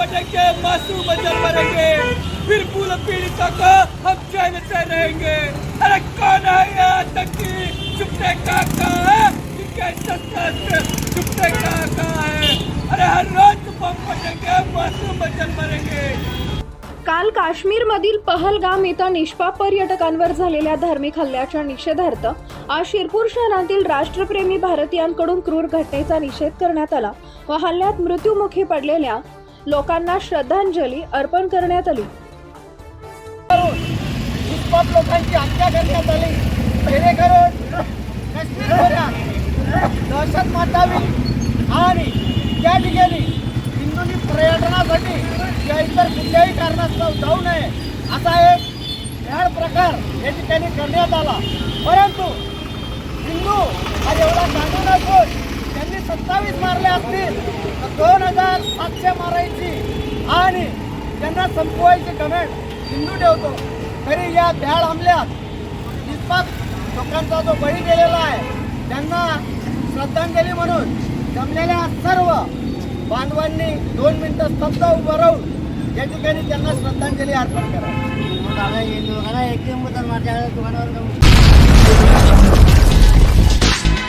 बटेंगे मासूम जल बनेंगे। फिर पूरा पीड़िता को हम चैन से रहेंगे। अरे कौन है ये आतंकी चुपते काका है? कि कैसे शस्त्र चुपते काका है? अरे हर रोज बम बटेंगे मासूम जल बनेंगे। काल काश्मीरमधील पहलगाम इथं निष्पाप पर्यटकांवर झालेल्या धार्मिक हल्ल्याच्या निषेधार्थ आज शिरपूर शहरातील राष्ट्रप्रेमी भारतीयांकडून क्रूर घटनेचा निषेध करण्यात आला व हल्ल्यात मृत्यूमुखी पडलेल्या लोकांना श्रद्धांजली अर्पण करण्यात आली. निष्पाप लोकांची हत्या करण्यात आली. जेणेकरून काश्मीर दहशत मातावी. आणि त्या ठिकाणी हिंदूंनी पर्यटनासाठी किंवा इतर कुठल्याही कारणास्तव जाऊ नये असा एक भ्याड प्रकार या ठिकाणी करण्यात आला. परंतु हिंदू हा एवढा कानून असून त्यांनी सत्तावीस मारले असतील. दोन हजार सातशे मारायची. आणि त्यांना संपवायची कमेंट हिंदू ठेवतो. तरी या भ्याड हमल्यात निष्पाप लोकांचा जो बळी गेलेला आहे त्यांना श्रद्धांजली म्हणून जमलेल्या सर्व बांधवांनी दोन मिनिटं स्तब्ध उभं राहून या ठिकाणी त्यांना श्रद्धांजली अर्पण करा. हिंदू लोकांना एक मुद्दा माझ्या दुकानावर